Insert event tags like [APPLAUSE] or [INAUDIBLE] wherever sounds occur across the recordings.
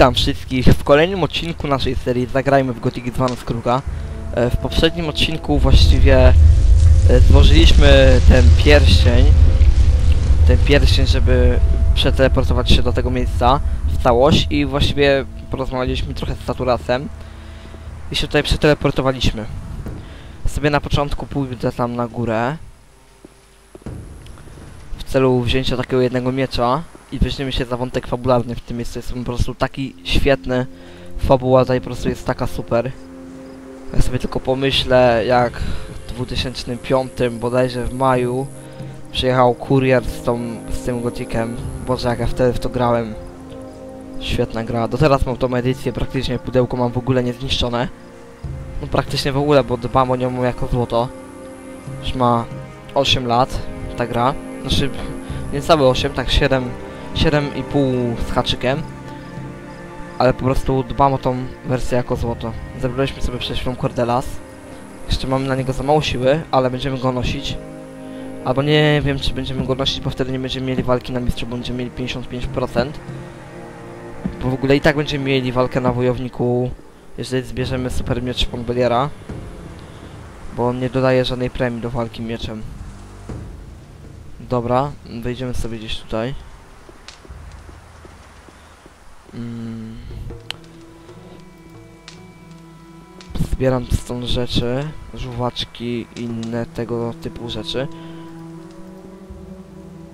Witam wszystkich w kolejnym odcinku naszej serii Zagrajmy w Gothic 2 na skróga. E, W poprzednim odcinku właściwie e, złożyliśmy ten pierścień, ten pierścień, żeby przeteleportować się do tego miejsca w całość i właściwie porozmawialiśmy trochę z Saturasem i się tutaj przeteleportowaliśmy. Sobie na początku pójdę tam na górę w celu wzięcia takiego jednego miecza i weźmiemy się za wątek fabularny w tym miejscu. Jest po prostu taki świetny. Fabuła tutaj po prostu jest taka super. Ja sobie tylko pomyślę, jak w 2005 bodajże w maju przyjechał kurier z, tą, z tym gotikiem. Boże, jak ja wtedy w to grałem. Świetna gra. Do teraz mam tą edycję, praktycznie pudełko mam w ogóle niezniszczone. No praktycznie w ogóle, bo dbam o nią jako złoto. Już ma 8 lat ta gra. Znaczy, [LAUGHS] niecałe 8, tak 7 7,5 z haczykiem. Ale po prostu dbam o tą wersję jako złoto. Zebraliśmy sobie przed chwilą Cordelas. Jeszcze mamy na niego za mało siły, ale będziemy go nosić. Albo nie wiem, czy będziemy go nosić, bo wtedy nie będziemy mieli walki na mistrzu, bo będziemy mieli 55%. Bo w ogóle i tak będziemy mieli walkę na wojowniku, jeżeli zbierzemy super miecz Pombeliera. Bo on nie dodaje żadnej premii do walki mieczem. Dobra, wejdziemy sobie gdzieś tutaj. Mm. Zbieram stąd rzeczy, żuwaczki i inne tego typu rzeczy.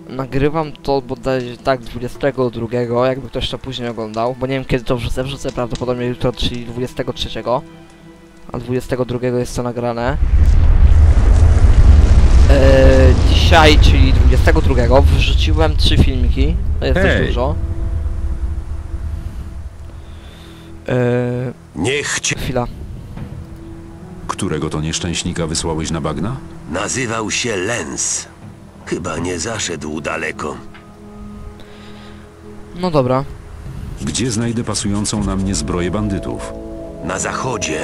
Nagrywam to bodajże tak 22, jakby ktoś to później oglądał, bo nie wiem kiedy to wrzucę, wrzucę prawdopodobnie jutro, czyli 23, a 22 jest to nagrane. Eee, dzisiaj, czyli 22, wrzuciłem trzy filmiki, to jest dość Hej. dużo. Eee, Niech cię chwila. Którego to nieszczęśnika wysłałeś na bagna? nazywał się Lens. Chyba nie zaszedł daleko. No dobra. Gdzie znajdę pasującą na mnie zbroję bandytów? Na zachodzie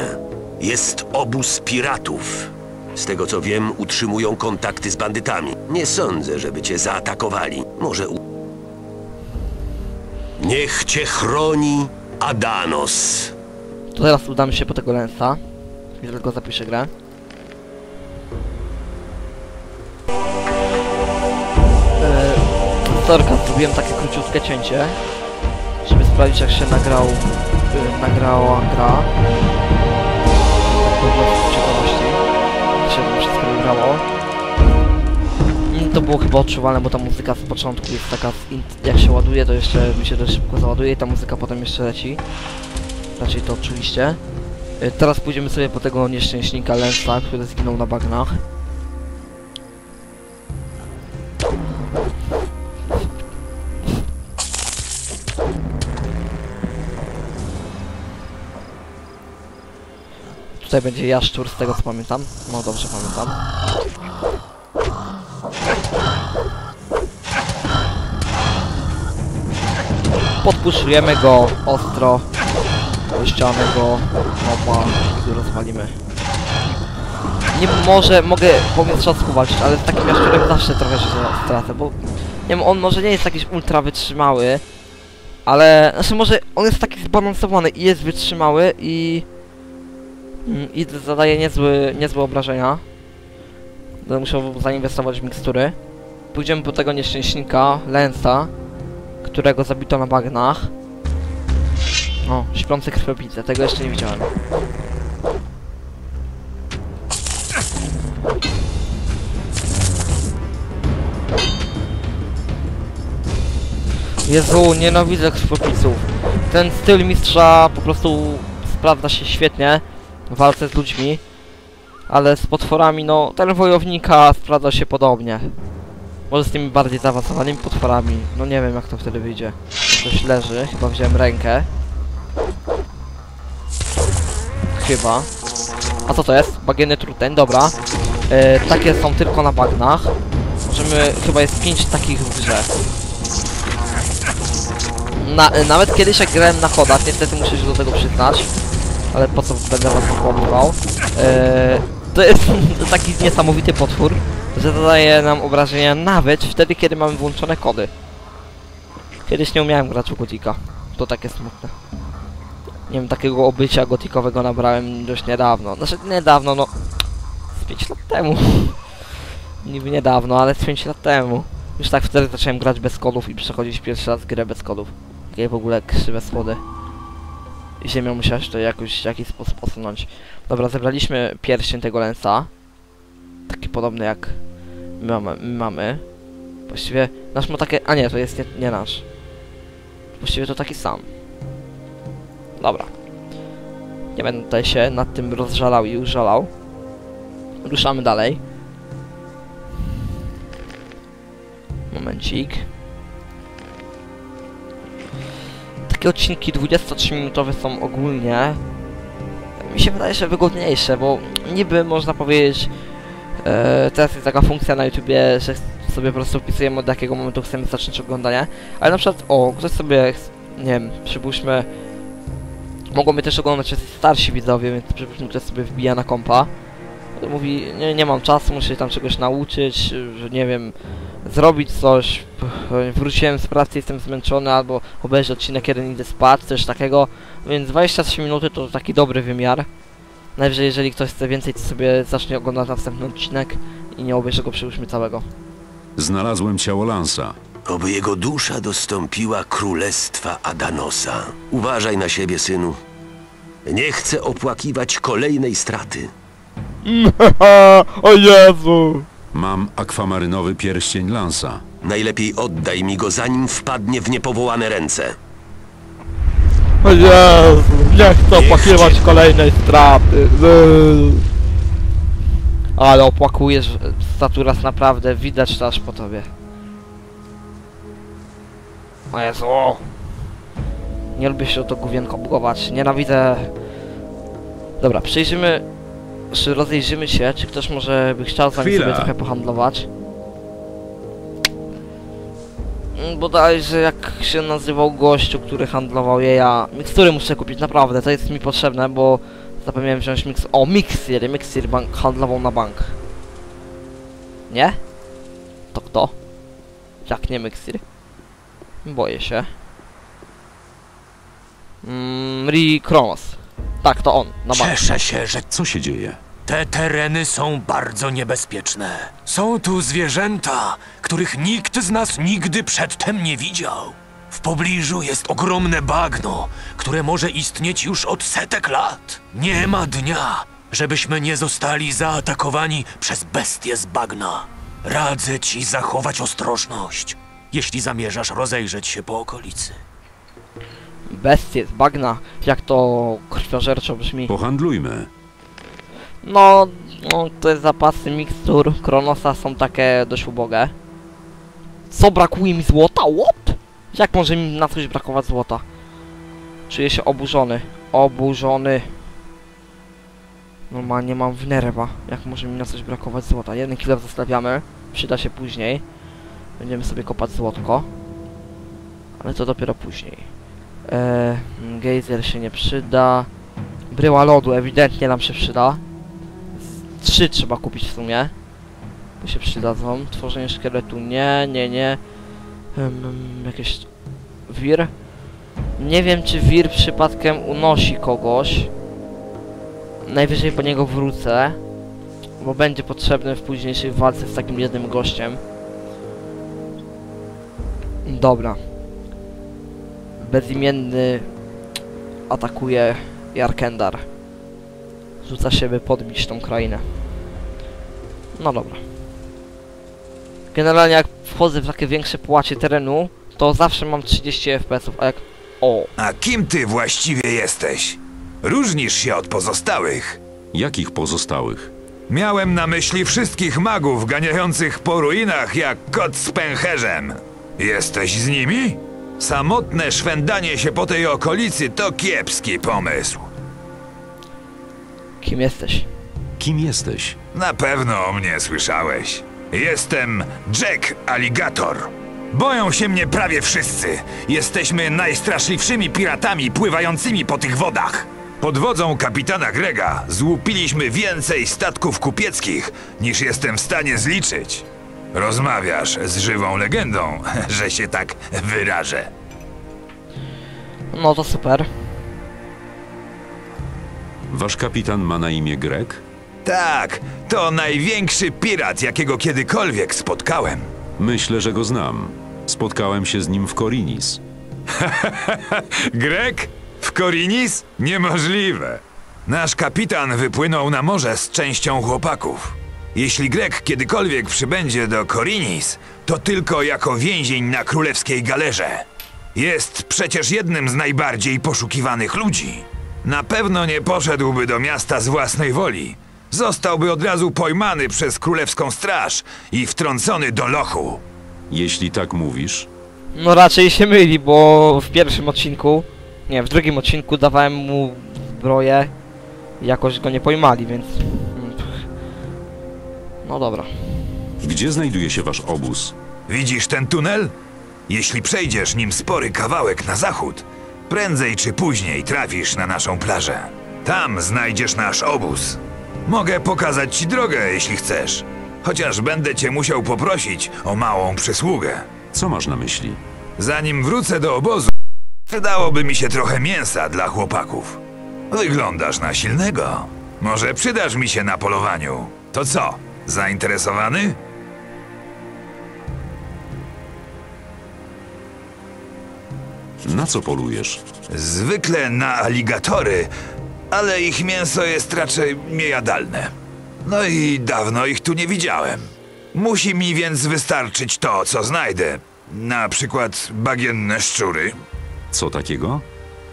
jest obóz piratów. Z tego co wiem, utrzymują kontakty z bandytami. Nie sądzę, żeby cię zaatakowali. Może u... Niech cię chroni Adanos. To teraz udamy się po tego lensa. I tylko zapiszę grę. Eee, Storka, zrobiłem takie króciutkie cięcie, żeby sprawdzić jak się nagrał, y, nagrała gra. Z ciekawości, się to wszystko nagrało. To było chyba odczuwalne, bo ta muzyka z początku jest taka, jak się ładuje, to jeszcze mi się dość szybko załaduje i ta muzyka potem jeszcze leci. Raczej to odczuliście. Y, Teraz pójdziemy sobie po tego nieszczęśnika Lensa, który zginął na bagnach. Tutaj będzie jaszczur z tego co pamiętam. No dobrze pamiętam. Podpuszujemy go ostro do ściany go moba i rozwalimy. Nie może, mogę po mistrzacku walczyć, ale z takim jaszczurem zawsze trochę się stracę, bo nie wiem, on może nie jest jakiś ultra wytrzymały, ale, znaczy może on jest taki zbalansowany i jest wytrzymały i mm, i zadaje niezły, niezłe obrażenia. Będę musiał zainwestować w mikstury. Pójdziemy po tego nieszczęśnika, Lensa, którego zabito na bagnach. O, śpiące krwiopijce, tego jeszcze nie widziałem. Jezu, nienawidzę krwiopiców. Ten styl mistrza po prostu sprawdza się świetnie w walce z ludźmi. Ale z potworami, no, ten wojownika sprawdza się podobnie. Może z tymi bardziej zaawansowanymi potworami. No nie wiem jak to wtedy wyjdzie. Ktoś leży, chyba wziąłem rękę. Chyba. A co to jest? Bagienny truten, dobra. E, takie są tylko na bagnach. Możemy, chyba jest 5 takich w grze. Na, e, nawet kiedyś jak grałem na chodach, niestety muszę się do tego przyznać. Ale po co będę was okłamywał. E, to jest [LAUGHS] taki niesamowity potwór, że zadaje nam obrażenia nawet wtedy, kiedy mamy włączone kody. Kiedyś nie umiałem grać w Gotika. To takie smutne. Nie wiem, takiego obycia gotikowego nabrałem dość niedawno. Znaczy niedawno, no... Z 5 lat temu. [LAUGHS] Niby niedawno, ale z 5 lat temu. Już tak wtedy zacząłem grać bez kodów i przechodzić pierwszy raz grę bez kodów. Takie w ogóle krzywe schody. I ziemią musiałeś to jakoś w jakiś sposób posunąć. Dobra, zebraliśmy pierścień tego lensa. Taki podobny jak mamy. My mamy. Właściwie nasz ma takie... A nie, to jest nie, nie nasz. Właściwie to taki sam. Dobra. Nie będę tutaj się nad tym rozżalał i użalał. Ruszamy dalej. Momencik. Takie odcinki 23-minutowe są ogólnie mi się wydaje, że wygodniejsze, bo niby można powiedzieć e, teraz jest taka funkcja na YouTubie, że sobie po prostu wpisujemy od jakiego momentu chcemy zacząć oglądanie, ale na przykład, o, ktoś sobie, nie wiem, przypuśćmy mogą mnie też oglądać starsi widzowie, więc przypuśćmy, ktoś sobie wbija na kompa. Mówi, nie, nie mam czasu, muszę się tam czegoś nauczyć, że nie wiem, zrobić coś, wróciłem z pracy, jestem zmęczony, albo obejrzeć odcinek, kiedy idę spać, coś takiego, więc 23 minuty to taki dobry wymiar. Najwyżej, jeżeli ktoś chce więcej, to sobie zacznie oglądać następny odcinek i nie obejrzy go przyłóżmy całego. Znalazłem ciało Lansa. Oby jego dusza dostąpiła królestwa Adanosa. Uważaj na siebie, synu. Nie chcę opłakiwać kolejnej straty. [LAUGHS] o Jezu! Mam akwamarynowy pierścień Lansa. Najlepiej oddaj mi go, zanim wpadnie w niepowołane ręce. O Jezu! Nie chcę opłakiwać kolejnej straty. Ale opłakujesz Staturas naprawdę, widać to aż po tobie. O Jezu! Nie lubię się o to główienko bugować, nienawidzę... Dobra, przejrzymy... Czy rozejrzymy się, czy ktoś może by chciał z nami sobie trochę pohandlować. Bodajże jak się nazywał gościu, który handlował je, ja mikstury muszę kupić, naprawdę, to jest mi potrzebne, bo zapomniałem wziąć miks... O, miksir, miksir bank handlował na bank. Nie? To kto? Jak nie miksir? Boję się. Mm, Ri Kronos. Tak, to on, na bank. Cieszę się, że Co się dzieje? te tereny są bardzo niebezpieczne. Są tu zwierzęta, których nikt z nas nigdy przedtem nie widział. W pobliżu jest ogromne bagno, które może istnieć już od setek lat. Nie ma dnia, żebyśmy nie zostali zaatakowani przez bestie z bagna. Radzę ci zachować ostrożność, jeśli zamierzasz rozejrzeć się po okolicy. Bestie z bagna, jak to krwiożerczo brzmi. Pohandlujmy. No, no, te zapasy mikstur Kronosa są takie dość ubogie. Co, brakuje mi złota? What? Jak może mi na coś brakować złota? Czuję się oburzony. Oburzony. Normalnie mam w nerwa. Jak może mi na coś brakować złota? Jeden kilo zostawiamy. Przyda się później. Będziemy sobie kopać złotko. Ale to dopiero później. Eee, gejzer się nie przyda. Bryła lodu ewidentnie nam się przyda. Trzy trzeba kupić w sumie. Się przydadzą. Tworzenie szkieletu nie, nie, nie. Um, jakieś... Wir? Nie wiem czy wir przypadkiem unosi kogoś. Najwyżej po niego wrócę. Bo będzie potrzebny w późniejszej walce z takim jednym gościem. Dobra. Bezimienny atakuje Jarkendar. Rzuca się, by podbić tą krainę. No dobra. Generalnie jak wchodzę w takie większe płacie terenu, to zawsze mam 30 fps, a jak... O! A kim ty właściwie jesteś? Różnisz się od pozostałych. Jakich pozostałych? Miałem na myśli wszystkich magów ganiających po ruinach jak kot z pęcherzem. Jesteś z nimi? Samotne szwendanie się po tej okolicy to kiepski pomysł. Kim jesteś? Kim jesteś? Na pewno o mnie słyszałeś. Jestem Jack Alligator. Boją się mnie prawie wszyscy. Jesteśmy najstraszliwszymi piratami pływającymi po tych wodach. Pod wodzą kapitana Grega złupiliśmy więcej statków kupieckich, niż jestem w stanie zliczyć. Rozmawiasz z żywą legendą, [LAUGHS] że się tak wyrażę. No to super. Wasz kapitan ma na imię Greg? Tak, to największy pirat, jakiego kiedykolwiek spotkałem. Myślę, że go znam. Spotkałem się z nim w Korinis. [LAUGHS] Grek? W Korinis? Niemożliwe. Nasz kapitan wypłynął na morze z częścią chłopaków. Jeśli Grek kiedykolwiek przybędzie do Korinis, to tylko jako więzień na królewskiej galerze. Jest przecież jednym z najbardziej poszukiwanych ludzi. Na pewno nie poszedłby do miasta z własnej woli. Zostałby od razu pojmany przez królewską straż i wtrącony do lochu. Jeśli tak mówisz, No raczej się myli, bo w pierwszym odcinku, nie, w drugim odcinku dawałem mu zbroję i jakoś go nie pojmali, więc... mm, No dobra. gdzie znajduje się wasz obóz? Widzisz ten tunel? Jeśli przejdziesz nim spory kawałek na zachód, prędzej czy później trafisz na naszą plażę. Tam znajdziesz nasz obóz. Mogę pokazać ci drogę, jeśli chcesz. Chociaż będę cię musiał poprosić o małą przysługę. Co masz na myśli? Zanim wrócę do obozu, przydałoby mi się trochę mięsa dla chłopaków. Wyglądasz na silnego. Może przydasz mi się na polowaniu. To co, zainteresowany? Na co polujesz? Zwykle na aligatory, ale ich mięso jest raczej niejadalne. No i dawno ich tu nie widziałem. Musi mi więc wystarczyć to, co znajdę. Na przykład bagienne szczury. Co takiego?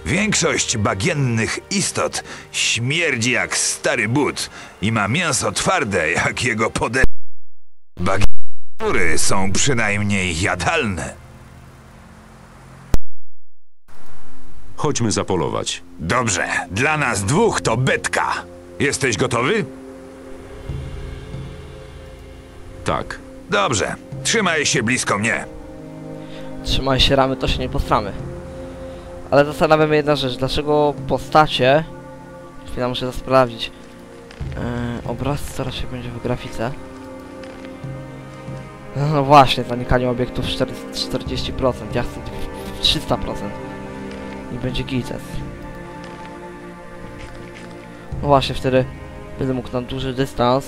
Większość bagiennych istot śmierdzi jak stary but i ma mięso twarde jak jego pode... Bagienne szczury są przynajmniej jadalne. Chodźmy zapolować. Dobrze, dla nas dwóch to betka. Jesteś gotowy? Tak. Dobrze, trzymaj się blisko mnie. Trzymaj się ramy, to się nie postramy. Ale zastanawia mnie jedna rzecz, dlaczego postacie... Chwila, muszę to sprawdzić. Yy, obrazca raczej będzie w grafice. No właśnie, zanikanie obiektów 4 40%, ja chcę w- w 300%. I będzie gites. No właśnie, wtedy będę mógł na duży dystans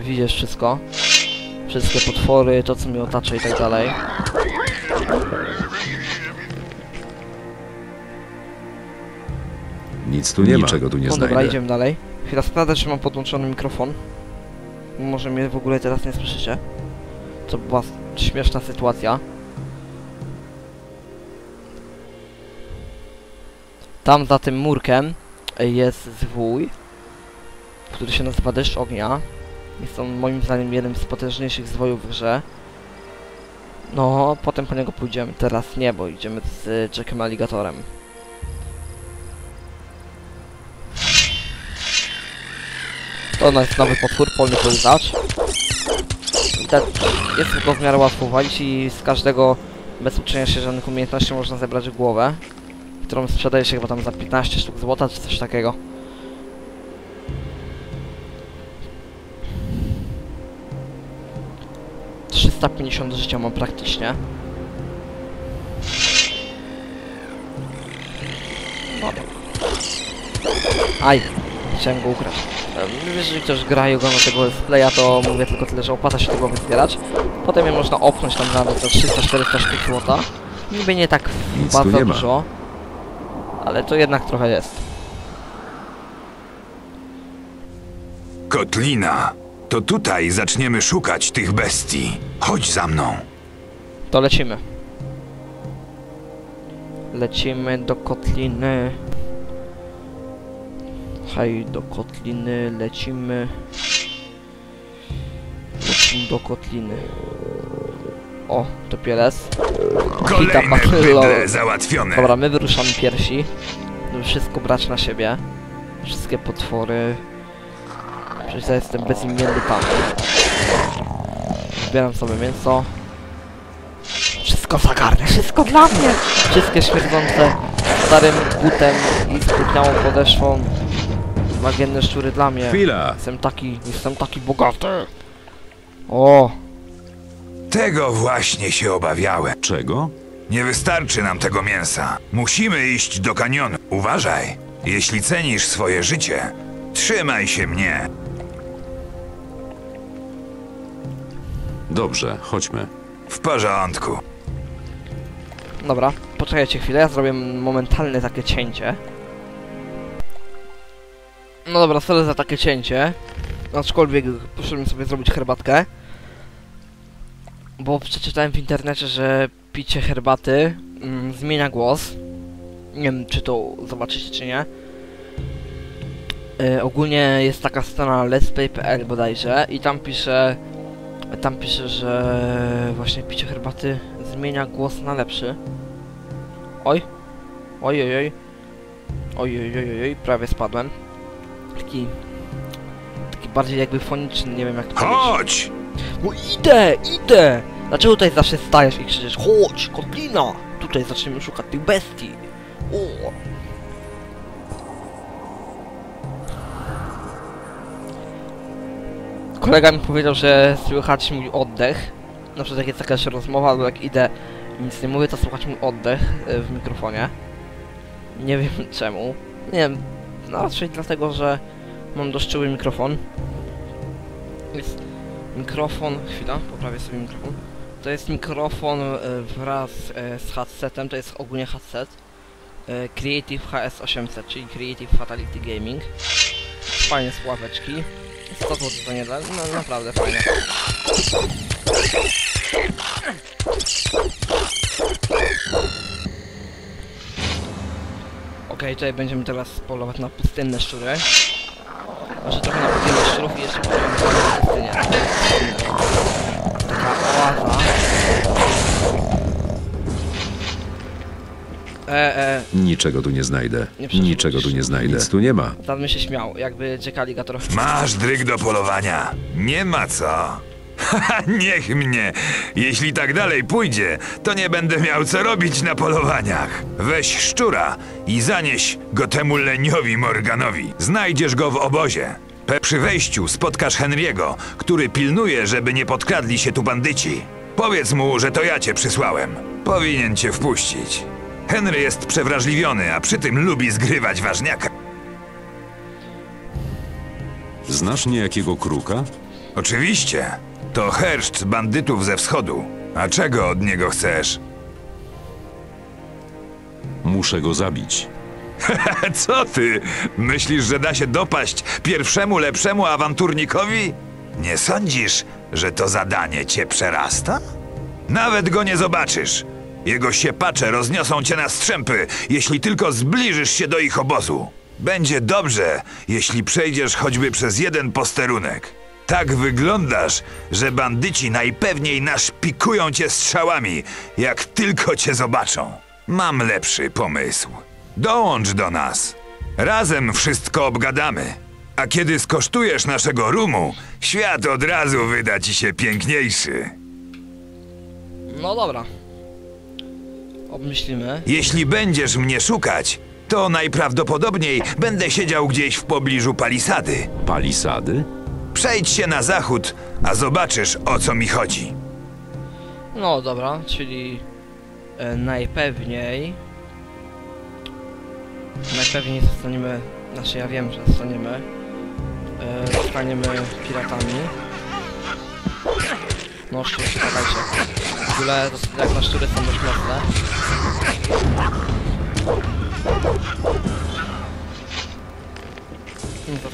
widzieć wszystko. Wszystkie potwory, to co mnie otacza i tak dalej. Nic tu nie Niczego tu nie No dobra, znajdę. idziemy dalej. Chwila, sprawdzę, czy mam podłączony mikrofon. Może mnie w ogóle teraz nie słyszycie. To była śmieszna sytuacja. Tam za tym murkiem jest zwój, który się nazywa Deszcz Ognia. Jest on moim zdaniem jednym z potężniejszych zwojów w grze. No, potem po niego pójdziemy. Teraz nie, bo idziemy z e, Jackiem Alligatorem. To jest nowy potwór, polny pełzacz. Ten jest go w miarę łatwo walić i z każdego bez uczenia się żadnych umiejętności można zebrać głowę, którą sprzedaje się chyba tam za 15 sztuk złota czy coś takiego. Trzysta pięćdziesiąt życia mam praktycznie. Dobra. Aj, chciałem go ukraść. Em, Jeżeli ktoś gra i ogląda tego displaya, to mówię tylko tyle, że opłaca się tego wyzbierać. Potem je można opchnąć tam za 300-400 sztuk złota. Niby nie tak Nic bardzo dużo, ale to jednak trochę jest. Kotlina, to tutaj zaczniemy szukać tych bestii. Chodź za mną. To lecimy. Lecimy do kotliny. Hej, do kotliny, lecimy. Lecimy do kotliny. O, to pieles. Kolejne Baktylo. bydle załatwione. Dobra, my wyruszamy pierwsi. Żeby wszystko brać na siebie. Wszystkie potwory. Przecież ja jestem bezimienny pan. Zbieram sobie mięso. Wszystko zagarnę, wszystko dla mnie! Wszystkie śmierdzące starym butem i spróchniałą podeszwą. Magienne szczury dla mnie. Chwila! Jestem taki, jestem taki bogaty. O, Tego właśnie się obawiałem. Czego? Nie wystarczy nam tego mięsa. Musimy iść do kanionu. Uważaj. Jeśli cenisz swoje życie, trzymaj się mnie. Dobrze, chodźmy. W porządku. Dobra, poczekajcie chwilę, ja zrobię momentalne takie cięcie. No dobra, sorry za takie cięcie. Aczkolwiek poszedłem sobie zrobić herbatkę. Bo przeczytałem w internecie, że picie herbaty mm, zmienia głos. Nie wiem, czy to zobaczycie, czy nie. E, ogólnie jest taka strona let'splay.pl bodajże i tam pisze tam pisze, że właśnie picie herbaty zmienia głos na lepszy. Oj. Oj, oj, oj. Oj, oj, oj, oj, prawie spadłem. Taki... Taki bardziej jakby foniczny, nie wiem jak to powiedzieć. No idę, idę! Dlaczego tutaj zawsze stajesz i krzyczysz Chodź, kotlina! Tutaj zaczniemy szukać tych bestii. O! Kolega mi powiedział, że słychać mój oddech. Na przykład jak jest jakaś rozmowa, albo jak idę nic nie mówię, to słychać mój oddech e, w mikrofonie. Nie wiem [LAUGHS] czemu. Nie wiem, no raczej dlatego, że mam dość czuły mikrofon. Jest mikrofon, chwila, poprawię sobie mikrofon. To jest mikrofon e, wraz e, z headsetem, to jest ogólnie headset. E, Creative HS800, czyli Creative Fatality Gaming. Fajne sławeczki. 100 zł to nie da, no naprawdę fajne. Okej, tutaj będziemy teraz polować na pustynne szczury. Może trochę na pustynne szczurów i jeszcze pójdziemy na pustynię. Taka oaza. E, e, Niczego tu nie znajdę. Nie przeszkodzisz. Niczego tu nie znajdę. Nic tu nie ma. tam bym się śmiał, jakby Jack Alligator. Masz dryg do polowania. Nie ma co. [LAUGHS] Niech mnie. Jeśli tak dalej pójdzie, to nie będę miał co robić na polowaniach. Weź szczura i zanieś go temu leniowi Morganowi. Znajdziesz go w obozie. Pe przy wejściu spotkasz Henry'ego, który pilnuje, żeby nie podkradli się tu bandyci. Powiedz mu, że to ja cię przysłałem. Powinien cię wpuścić. Henry jest przewrażliwiony, a przy tym lubi zgrywać ważniaka. Znasz niejakiego kruka? Oczywiście. To herszt bandytów ze wschodu. A czego od niego chcesz? Muszę go zabić. [LAUGHS] Co ty? Myślisz, że da się dopaść pierwszemu lepszemu awanturnikowi? Nie sądzisz, że to zadanie cię przerasta? Nawet go nie zobaczysz. Jego siepacze rozniosą cię na strzępy, jeśli tylko zbliżysz się do ich obozu. Będzie dobrze, jeśli przejdziesz choćby przez jeden posterunek. Tak wyglądasz, że bandyci najpewniej naszpikują cię strzałami, jak tylko cię zobaczą. Mam lepszy pomysł. Dołącz do nas. Razem wszystko obgadamy. A kiedy skosztujesz naszego rumu, świat od razu wyda ci się piękniejszy. No dobra. Obmyślimy. Jeśli będziesz mnie szukać, to najprawdopodobniej będę siedział gdzieś w pobliżu palisady. Palisady? Przejdź się na zachód, a zobaczysz o co mi chodzi. No dobra, czyli e, najpewniej najpewniej zostaniemy, znaczy ja wiem, że zostaniemy e, zostaniemy piratami. No szczurze, czekajcie. W ogóle to, jak na szczury są dość mocne.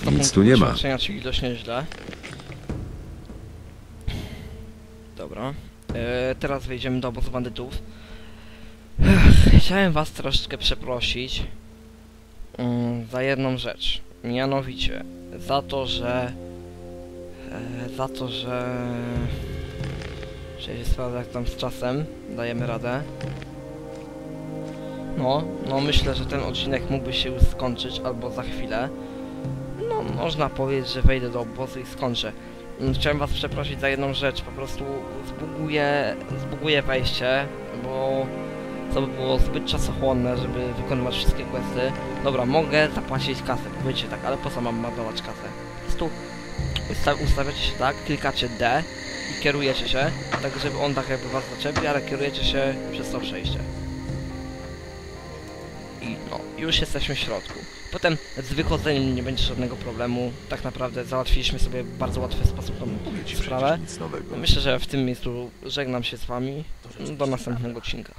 No, Nic tu nie ma. czyli dość nieźle. Dobra. E, teraz wejdziemy do obozu bandytów. Ech, Chciałem was troszeczkę przeprosić mm, za jedną rzecz. Mianowicie za to, że e, za to, że że się sprawdza jak tam z czasem dajemy radę. No, no myślę, że ten odcinek mógłby się już skończyć albo za chwilę. Można powiedzieć, że wejdę do obozu i skończę. Mm, Chciałem was przeprosić za jedną rzecz, po prostu zbuguję, zbuguję wejście, bo to by było zbyt czasochłonne, żeby wykonywać wszystkie questy. Dobra, mogę zapłacić kasę, powiecie tak, ale po co mam marnować kasę? Po prostu usta ustawiacie się tak, klikacie D i kierujecie się, tak żeby on tak jakby was zaczepi, ale kierujecie się przez to przejście. I no, już jesteśmy w środku. Potem z wychodzeniem nie będzie żadnego problemu. Tak naprawdę załatwiliśmy sobie w bardzo łatwy sposób tą sprawę. Myślę, że w tym miejscu żegnam się z wami. Do następnego odcinka.